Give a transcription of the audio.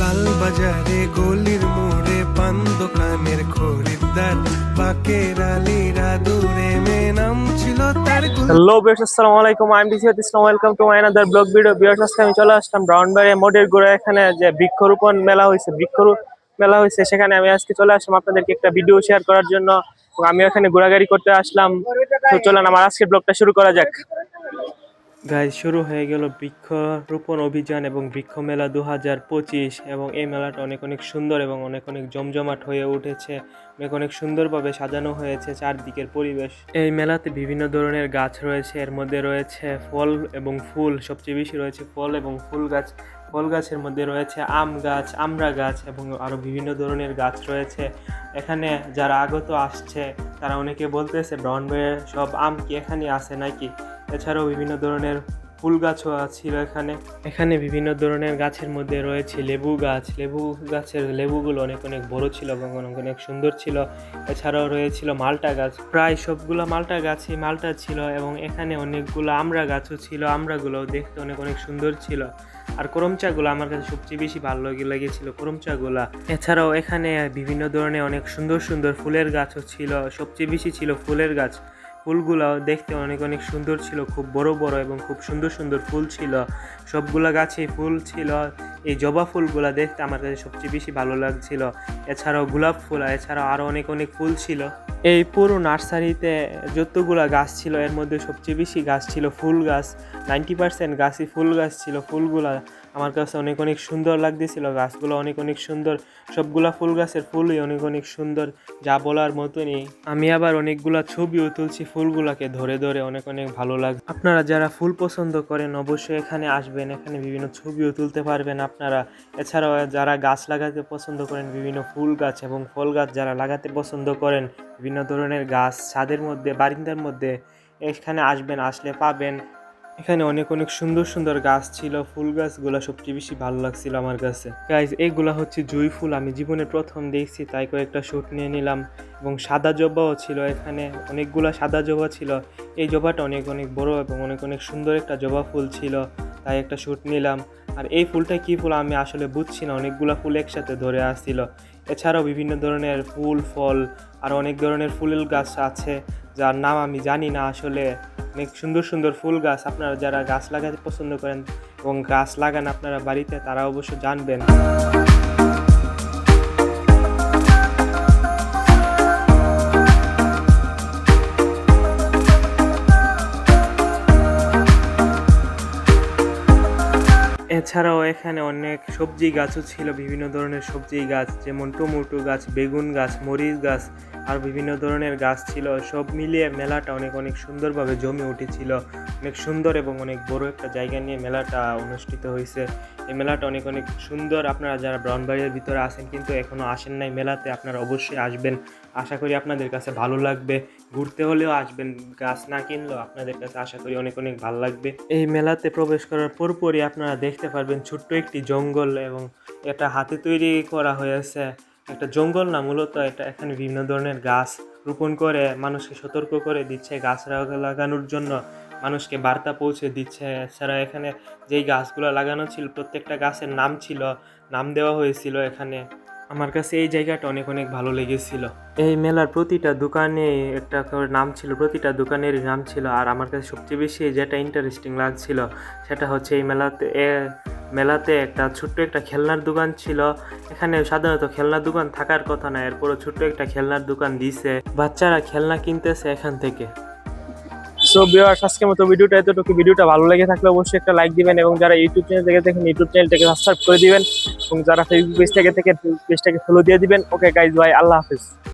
লাল বাজারে গলির মোড়ে পান দোকানের খরিদ্দার। বাকের আলীরা দূরে মে নাম ছিল তার হ্যালো বিয়ার্স আসসালামু আলাইকুম। I am Disiyat Islam welcome to my blog video viewers আজকে আমি চলে আসলাম ব্রাউনবাড়ি মোডের গোড়া এখানে যে বৃক্ষরোপণ মেলা হয়েছে বৃক্ষরোপণ মেলা হয়েছে সেখানে আমি আজকে চলে আসলাম আপনাদেরকে একটা ভিডিও শেয়ার করার জন্য। আমি এখানে ঘোরাঘুরি করতে আসলাম। তো চলেন, আমার আজকের ব্লগটা শুরু করা যাক। গাইজ শুরু হয়ে গেল বৃক্ষরোপণ অভিযান এবং বৃক্ষ মেলা দু হাজার পঁচিশ এবং এই মেলাটা অনেক অনেক সুন্দর এবং অনেক অনেক জমজমাট হয়ে উঠেছে। অনেক অনেক সুন্দরভাবে সাজানো হয়েছে চারদিকের পরিবেশ। এই মেলাতে বিভিন্ন ধরনের গাছ রয়েছে, এর মধ্যে রয়েছে ফল এবং ফুল, সবচেয়ে বেশি রয়েছে ফল এবং ফুল গাছ। ফল গাছের মধ্যে রয়েছে আম গাছ, আমড়া গাছ এবং আরও বিভিন্ন ধরনের গাছ রয়েছে। এখানে যারা আগত আসছে, তারা অনেকে বলতেছে ব্রাউনবাড়ির সব আম কি এখানে আছে নাকি? এছাড়াও বিভিন্ন ধরনের ফুল গাছও ছিল এখানে। এখানে বিভিন্ন ধরনের গাছের মধ্যে রয়েছে লেবু গাছ। লেবু গাছের লেবুগুলো অনেক অনেক বড় ছিল এবং অনেক অনেক সুন্দর ছিল। এছাড়াও রয়েছিল মালটা গাছ। প্রায় সবগুলো মালটা গাছই মালটা ছিল এবং এখানে অনেকগুলো আমড়া গাছও ছিল। আমড়াগুলো দেখতে অনেক অনেক সুন্দর ছিল। আর করমচাগুলো আমার কাছে সবচেয়ে বেশি ভালো লাগে লেগেছিল করমচাগুলা। এছাড়াও এখানে বিভিন্ন ধরনের অনেক সুন্দর সুন্দর ফুলের গাছও ছিল। সবচেয়ে বেশি ছিল ফুলের গাছ। ফুলগুলো দেখতে অনেক অনেক সুন্দর ছিল। খুব বড় বড় এবং খুব সুন্দর সুন্দর ফুল ছিল। সবগুলা গাছে ফুল ছিল। এই জবা ফুলগুলা দেখতে আমার কাছে সবচেয়ে বেশি ভালো লাগছিল। এছাড়াও গোলাপ ফুল এছাড়াও আরও অনেক অনেক ফুল ছিল। এই পুরো নার্সারিতে যতগুলা গাছ ছিল, এর মধ্যে সবচেয়ে বেশি গাছ ছিল ফুল গাছ। নাইনটি পার্সেন্ট গাছই ফুল গাছ ছিল ফুলগুলা। আমার কাছে অনেক অনেক সুন্দর লাগতেছিল, গাছগুলো অনেক অনেক সুন্দর। সবগুলা ফুল গাছের ফুলই অনেক অনেক সুন্দর, যা বলার মতনই। আমি আবার অনেকগুলা ছবিও তুলছি ফুলগুলাকে ধরে ধরে, অনেক অনেক ভালো লাগে আপনারা যারা ফুল পছন্দ করেন, অবশ্যই এখানে আসবেন, এখানে বিভিন্ন ছবিও তুলতে পারবেন আপনারা। এছাড়াও যারা গাছ লাগাতে পছন্দ করেন, বিভিন্ন ফুল গাছ এবং ফল গাছ যারা লাগাতে পছন্দ করেন, বিভিন্ন ধরনের গাছ ছাদের মধ্যে, বারিন্দার মধ্যে, এখানে আসবেন, আসলে পাবেন। এখানে অনেক অনেক সুন্দর সুন্দর গাছ ছিল, ফুল গাছগুলো সবচেয়ে বেশি ভালো লাগছিল আমার কাছে। গাইজ এইগুলা হচ্ছে জুই ফুল, আমি জীবনে প্রথম দেখছি, তাই কয়েকটা শ্যুট নিয়ে নিলাম। এবং সাদা জবাও ছিল এখানে, অনেকগুলা সাদা জবা ছিল। এই জবাটা অনেক অনেক বড় এবং অনেক অনেক সুন্দর একটা জবা ফুল ছিল, তাই একটা শ্যুট নিলাম। আর এই ফুলটা কী ফুল আমি আসলে বুঝছি না, অনেকগুলা ফুল একসাথে ধরে আসছিল। এছাড়াও বিভিন্ন ধরনের ফুল, ফল, আর অনেক ধরনের ফুলের গাছ আছে, যার নাম আমি জানি না আসলে। অনেক সুন্দর সুন্দর ফুল গাছ আপনারা যারা গাছ লাগাতে পছন্দ করেন এবং গাছ লাগান আপনারা বাড়িতে, তারা অবশ্য জানবেন। এছাড়াও এখানে অনেক সবজি গাছও ছিল, বিভিন্ন ধরনের সবজি গাছ, যেমন টমেটো গাছ, বেগুন গাছ, মরিচ গাছ আর বিভিন্ন ধরনের গাছ ছিল, সব মিলিয়ে মেলাটা অনেক অনেক সুন্দরভাবে জমে উঠেছিল। অনেক সুন্দর এবং অনেক বড় একটা জায়গা নিয়ে মেলাটা অনুষ্ঠিত হয়েছে। এই মেলাটা অনেক অনেক সুন্দর। আপনারা যারা ব্রাউনবাড়ির ভিতরে আসেন কিন্তু এখনও আসেন নাই মেলাতে, আপনারা অবশ্যই আসবেন। আশা করি আপনাদের কাছে ভালো লাগবে। ঘুরতে হলেও আসবেন। গাছ না কিনলেও আপনাদের কাছে আশা করি অনেক অনেক ভালো লাগবে। এই মেলাতে প্রবেশ করার পরপরই আপনারা দেখতে পারবেন ছোট্ট একটি জঙ্গল এবং এটা হাতে তৈরি করা হয়েছে। একটা জঙ্গল না, মূলত এটা এখানে বিভিন্ন ধরনের গাছ রোপণ করে, মানুষকে সতর্ক করে দিচ্ছে, গাছ লাগানোর জন্য মানুষকে বার্তা পৌঁছে দিচ্ছে। এছাড়া এখানে যেই গাছগুলো লাগানো ছিল, প্রত্যেকটা গাছের নাম ছিল, নাম দেওয়া হয়েছিল এখানে। আমার কাছে এই জায়গাটা অনেক অনেক ভালো লেগেছিল। এই মেলার প্রতিটা দোকানে একটা করে নাম ছিল, প্রতিটা দোকানের নাম ছিল। আর আমার কাছে সবচেয়ে বেশি যেটা ইন্টারেস্টিং লাগছিল, সেটা হচ্ছে এই মেলাতে মেলাতে একটা ছোট্ট একটা খেলনার দোকান ছিল। এখানে সাধারণত খেলনার দোকান থাকার কথা না, এরপরও ছোট্ট একটা খেলনার দোকান দিছে। বাচ্চারা খেলনা কিনতেছে এখান থেকে। সো ভিউয়ার্স আজকের মতো ভিডিওটা এতটুকু। ভিডিওটা ভালো লেগে থাকলে অবশ্যই একটা লাইক দিবেন এবং যারা ইউটিউব চ্যানেল থেকে দেখেন ইউটিউব চ্যানেলটাকে সাবস্ক্রাইব করে দিবেন এবং যারা ফেসবুক পেজ থেকে থেকে পেজটাকে ফলো দিয়ে দিবেন। ওকে গাইজ ভাই আল্লাহ হাফিজ।